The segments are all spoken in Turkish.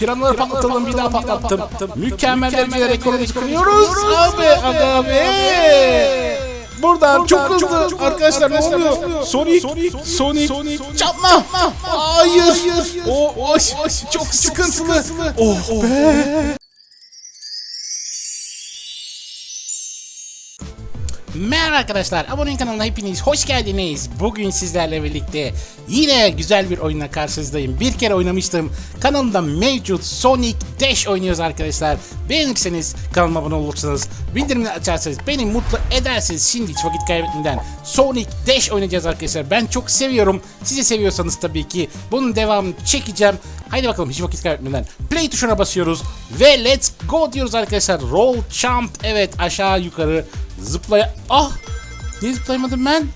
Piranaları patlatalım bir daha patlattım. Mükemmel derecede rekorumuzu kırıyoruz. Abi be. Buradan çok hızlı arkadaşlar ne oluyor? Sonic, Sonic, çarpma. Hayır. O, o çok sıkıntılı. Oh be. Merhaba arkadaşlar, abone kanalına hepiniz hoş geldiniz. Bugün sizlerle birlikte yine güzel bir oyunla karşınızdayım. Bir kere oynamıştım. Kanalımda mevcut Sonic Dash oynuyoruz arkadaşlar. Beğenirseniz kanalıma abone olursanız, bildirimleri açarsanız beni mutlu edersiniz. Şimdi hiç vakit kaybetmeden Sonic Dash oynayacağız arkadaşlar. Ben çok seviyorum. Siz de seviyorsanız tabii ki bunun devamını çekeceğim. Haydi bakalım hiç vakit kaybetmeden play tuşuna basıyoruz ve let's go diyoruz arkadaşlar. Roll jump evet aşağı yukarı zıplaya... Ah! Niye zıplayamadım ben?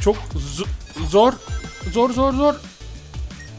Çok zo- zor. Zor zor zor.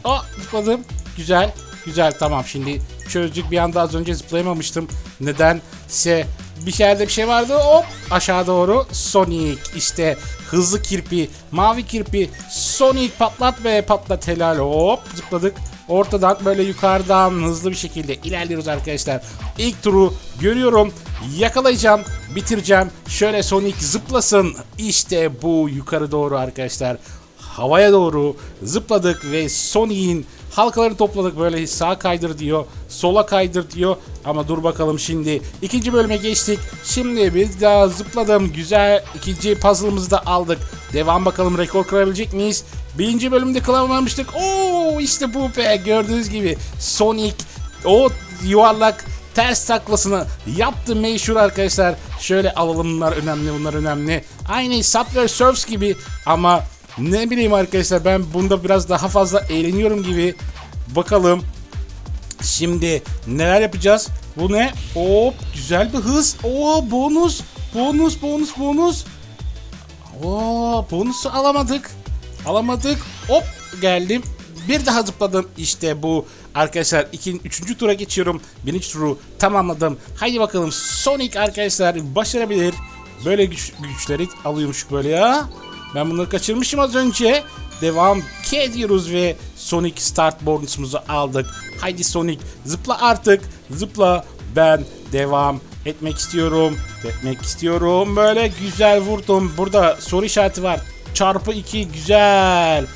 Ah zıpladım. Güzel. Güzel tamam şimdi çözdük bir anda az önce zıplayamamıştım. Nedense bir yerde bir şey vardı hop aşağı doğru Sonic işte hızlı kirpi mavi kirpi Sonic patlat ve patlat helal hop zıpladık ortadan böyle yukarıdan hızlı bir şekilde ilerliyoruz arkadaşlar ilk turu görüyorum yakalayacağım bitireceğim şöyle Sonic zıplasın işte bu yukarı doğru arkadaşlar havaya doğru zıpladık ve Sonic'in halkaları topladık böyle sağa kaydır diyor, sola kaydır diyor. Ama dur bakalım şimdi ikinci bölüme geçtik. Şimdi biz daha zıpladım. Güzel ikinci puzzle'ımızı da aldık. Devam bakalım rekor kırabilecek miyiz? Birinci bölümde kılamamıştık. Oo işte bu be gördüğünüz gibi Sonic o yuvarlak ters taklasını yaptı meşhur arkadaşlar. Şöyle alalım bunlar önemli bunlar önemli. Aynı Subway Surfs gibi ama ne bileyim arkadaşlar ben bunda biraz daha fazla eğleniyorum gibi. Bakalım. Şimdi neler yapacağız? Bu ne? Hop güzel bir hız. Oo bonus. Bonus bonus bonus. Oo bonusu alamadık. Alamadık. Hop geldim. Bir daha zıpladım. İşte bu. Arkadaşlar ikinci, üçüncü tura geçiyorum. Birinci turu tamamladım. Haydi bakalım Sonic arkadaşlar başarabilir. Böyle güç, güçleri alıyormuş böyle ya. Ben bunları kaçırmışım az önce. Devam ediyoruz ve Sonic Start bonusumuzu aldık. Haydi Sonic zıpla artık. Zıpla. Ben devam etmek istiyorum. Etmek istiyorum. Böyle güzel vurdum. Burada soru işareti var. Çarpı 2 güzel.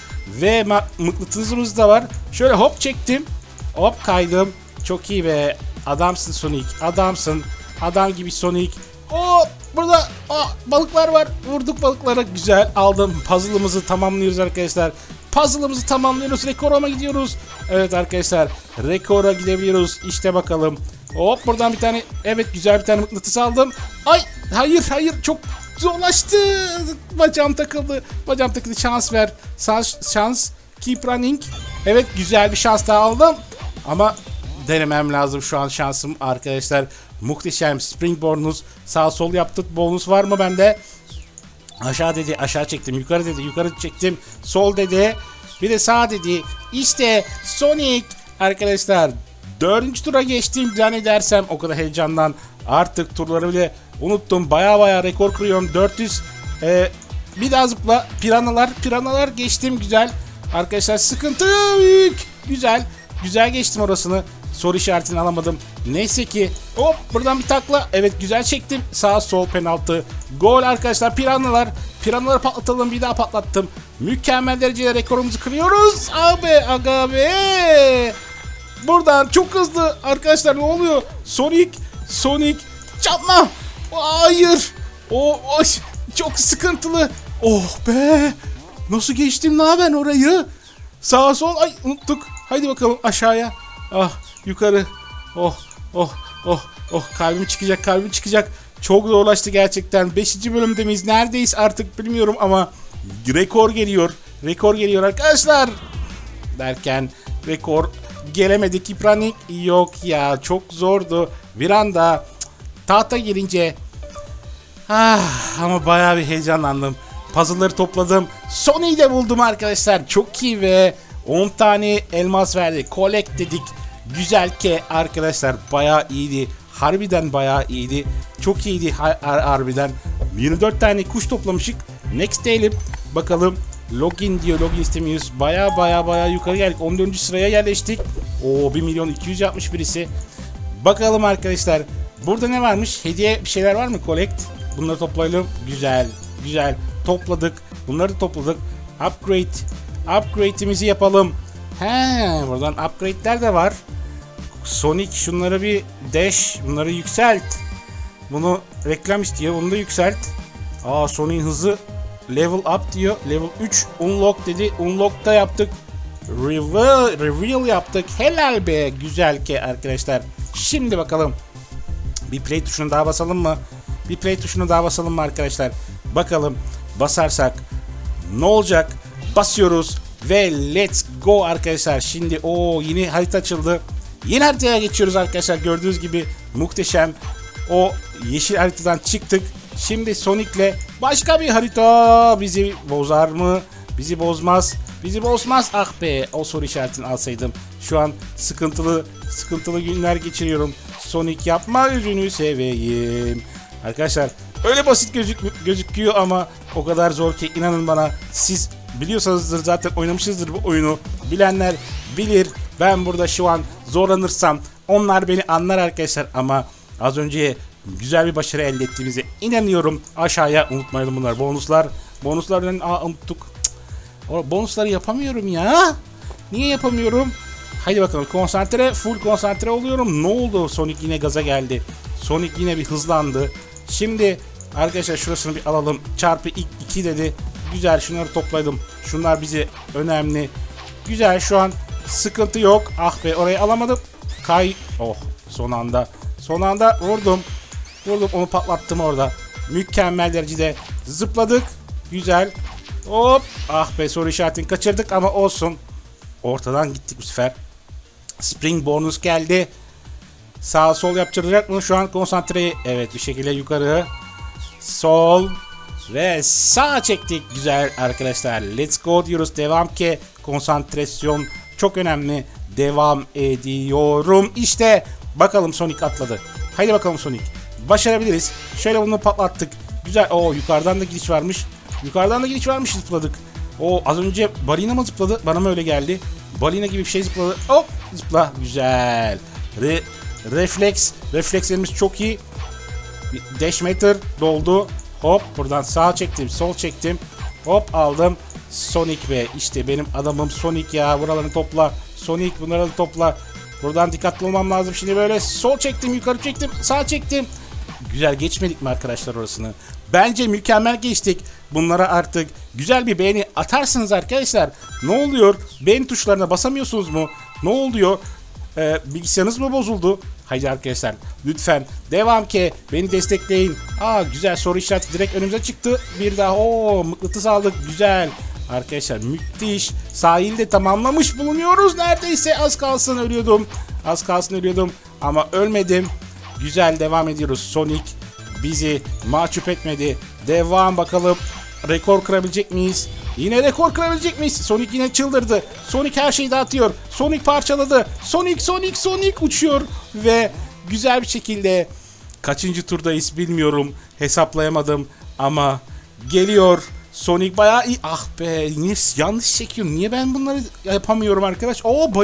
Ve mıknatısımız da var. Şöyle hop çektim. Hop kaydım. Çok iyi be. Adamsın Sonic. Adamsın. Adam gibi Sonic. O burada o, balıklar var. Vurduk balıklara güzel. Aldım. Puzzle'ımızı tamamlıyoruz arkadaşlar. Puzzle'ımızı tamamlıyoruz. Rekora gidiyoruz? Evet arkadaşlar. Rekora gidebiliyoruz. İşte bakalım. Hop buradan bir tane evet güzel bir tane mıknatıs aldım. Ay hayır hayır çok zorlaştı. Bacağım takıldı. Bacağım takıldı. Şans ver. Şans, şans. Keep running. Evet güzel bir şans daha aldım. Ama denemem lazım şu an şansım arkadaşlar. Muhteşem springboard'unuz sağ sol yaptık. Bonus var mı bende? Aşağı dedi aşağı çektim. Yukarı dedi yukarı çektim. Sol dedi. Bir de sağ dedi. İşte Sonic arkadaşlar. Dördüncü tura geçtim zannedersem o kadar heyecandan artık turları bile unuttum. Baya baya rekor kırıyorum. 400 e, bir daha zıpla. Piranalar piranalar geçtim güzel. Arkadaşlar sıkıntı büyük. Güzel. Güzel geçtim orasını. Soru işaretini alamadım. Neyse ki hop buradan bir takla. Evet güzel çektim. Sağ sol penaltı. Gol arkadaşlar piranalar. Piranaları patlatalım bir daha patlattım. Mükemmel derecede rekorumuzu kırıyoruz. Abi aga be. Buradan çok hızlı arkadaşlar ne oluyor? Sonic Sonic çarpma. Hayır. O, o çok sıkıntılı. Oh be. Nasıl geçtim la ben orayı? Sağa sol ay unuttuk. Haydi bakalım aşağıya. Ah yukarı. Oh oh oh oh kalbim çıkacak kalbim çıkacak. Çok zorlaştı gerçekten. 5. bölümde miyiz? Neredeyiz artık bilmiyorum ama rekor geliyor. Rekor geliyor arkadaşlar. Derken rekor gelemedik. Running yok ya çok zordu. Bir anda tahta gelince Ah ama bayağı bir heyecanlandım. Puzzle'ları topladım. Sony'yi de buldum arkadaşlar. Çok iyi ve 10 tane elmas verdi. Collect dedik. Güzel ki arkadaşlar bayağı iyiydi. Harbiden bayağı iyiydi. Çok iyiydi har- harbiden. 24 tane kuş toplamışık. Next diyelim. Bakalım login diyor. Login istemiyoruz. Baya baya baya yukarı geldik. 14. sıraya yerleştik. Oo 1 milyon 200 yapmış birisi. Bakalım arkadaşlar. Burada ne varmış? Hediye bir şeyler var mı? Collect. Bunları toplayalım. Güzel. Güzel. Topladık. Bunları topladık. Upgrade. Upgrade'imizi yapalım. He, buradan upgrade'ler de var. Sonic şunları bir dash. Bunları yükselt. Bunu reklam istiyor. Bunu da yükselt. Aa Sonic'in hızı level up diyor. Level 3 unlock dedi. Unlock da yaptık. Reveal, reveal yaptık. Helal be. Güzel ki arkadaşlar. Şimdi bakalım. Bir play tuşuna daha basalım mı? Bir play tuşuna daha basalım mı arkadaşlar? Bakalım basarsak ne olacak? Basıyoruz ve let's go arkadaşlar. Şimdi o yeni harita açıldı. Yeni haritaya geçiyoruz arkadaşlar. Gördüğünüz gibi muhteşem. O yeşil haritadan çıktık. Şimdi Sonic'le başka bir harita bizi bozar mı? Bizi bozmaz. Bizi bozmaz. Ah be o soru işaretini alsaydım. Şu an sıkıntılı sıkıntılı günler geçiriyorum. Sonic yapma yüzünü seveyim. Arkadaşlar öyle basit gözük gözüküyor ama o kadar zor ki inanın bana siz biliyorsanızdır zaten oynamışsınızdır bu oyunu. Bilenler bilir. Ben burada şu an zorlanırsam onlar beni anlar arkadaşlar ama az önce güzel bir başarı elde ettiğimize inanıyorum. Aşağıya unutmayalım bunlar. Bonuslar. Bonuslardan aa unuttuk. Cık. Bonusları yapamıyorum ya. Niye yapamıyorum? Haydi bakalım konsantre, full konsantre oluyorum. Ne oldu? Sonic yine gaza geldi. Sonic yine bir hızlandı. Şimdi arkadaşlar şurasını bir alalım. Çarpı 2 dedi. Güzel şunları topladım. Şunlar bize önemli. Güzel şu an sıkıntı yok. Ah be orayı alamadım. Kay. Oh son anda. Son anda vurdum. Vurdum onu patlattım orada. Mükemmel derecede zıpladık. Güzel. Hop. Ah be soru işaretini kaçırdık ama olsun. Ortadan gittik bu sefer. Spring bonus geldi. Sağ sol yaptıracak mı? Şu an konsantreyi evet bir şekilde yukarı. Sol ve sağ çektik. Güzel arkadaşlar. Let's go diyoruz. Devam ki konsantrasyon çok önemli. Devam ediyorum. İşte bakalım Sonic atladı. Haydi bakalım Sonic. Başarabiliriz. Şöyle bunu patlattık. Güzel. Oo yukarıdan da gidiş varmış. Yukarıdan da gidiş varmış zıpladık. O az önce balina mı zıpladı? Bana mı öyle geldi? Balina gibi bir şey zıpladı. Hop zıpla. Güzel. Re refleks. Reflekslerimiz çok iyi. Dash meter doldu. Hop buradan sağ çektim, sol çektim. Hop aldım. Sonic be işte benim adamım Sonic ya. Buralarını topla. Sonic bunları topla. Buradan dikkatli olmam lazım. Şimdi böyle sol çektim, yukarı çektim, sağ çektim. Güzel geçmedik mi arkadaşlar orasını? Bence mükemmel geçtik. Bunlara artık güzel bir beğeni atarsınız arkadaşlar. Ne oluyor? Beğeni tuşlarına basamıyorsunuz mu? Ne oluyor? Ee, bilgisayarınız mı bozuldu? Haydi arkadaşlar lütfen devam ki beni destekleyin. Aa güzel soru işareti direkt önümüze çıktı. Bir daha o mıknatıs aldık güzel. Arkadaşlar müthiş. Sahilde tamamlamış bulunuyoruz. Neredeyse az kalsın ölüyordum. Az kalsın ölüyordum ama ölmedim. Güzel devam ediyoruz. Sonic bizi mahcup etmedi. Devam bakalım. Rekor kırabilecek miyiz? Yine rekor kırabilecek miyiz? Sonic yine çıldırdı. Sonic her şeyi dağıtıyor. Sonic parçaladı. Sonic, Sonic, Sonic uçuyor. Ve güzel bir şekilde kaçıncı turdayız bilmiyorum. Hesaplayamadım ama geliyor. Sonic bayağı iyi. Ah be niye yanlış çekiyorum. Niye ben bunları yapamıyorum arkadaş? Oo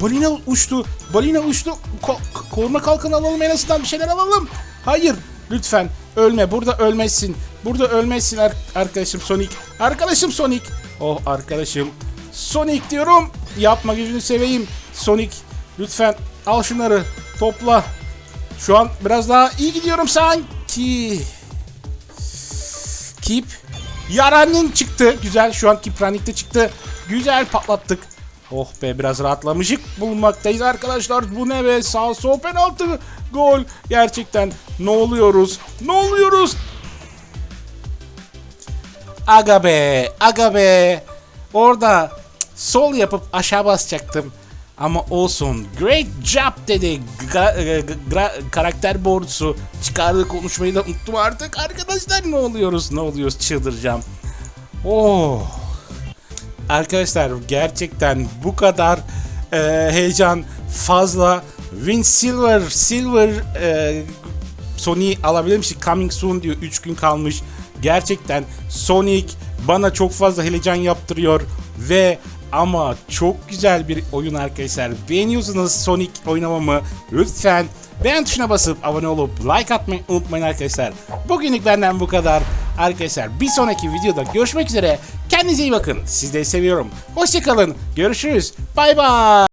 balina uçtu. Balina uçtu. Ko- koruma kalkanı alalım en azından bir şeyler alalım. Hayır lütfen ölme. Burada ölmezsin. Burada ölmezsin ar- arkadaşım Sonic. Arkadaşım Sonic. Oh arkadaşım. Sonic diyorum. Yapma gözünü seveyim. Sonic lütfen al şunları. Topla. Şu an biraz daha iyi gidiyorum sanki. Keep. Yaranin çıktı. Güzel. Şu an Running'de çıktı. Güzel patlattık. Oh be biraz rahatlamışık bulunmaktayız arkadaşlar. Bu ne be? Sağ sol penaltı. Gol. Gerçekten ne oluyoruz? Ne oluyoruz? Aga be. Aga be. Orada sol yapıp aşağı basacaktım. Ama olsun. Great job dedi. Gra- e, gra- karakter board'su çıkardığı konuşmayı da unuttum artık. Arkadaşlar ne oluyoruz? Ne oluyoruz? Çıldıracağım. Oh. Arkadaşlar gerçekten bu kadar e, heyecan fazla. Win Silver, Silver e, Sony alabilirmiş. Coming soon diyor. 3 gün kalmış. Gerçekten Sonic bana çok fazla heyecan yaptırıyor ve ama çok güzel bir oyun arkadaşlar. Beğeniyorsanız Sonic oynamamı lütfen beğen tuşuna basıp abone olup like atmayı unutmayın arkadaşlar. Bugünlük benden bu kadar. Arkadaşlar bir sonraki videoda görüşmek üzere. Kendinize iyi bakın. Sizleri seviyorum. Hoşçakalın. Görüşürüz. Bay bay.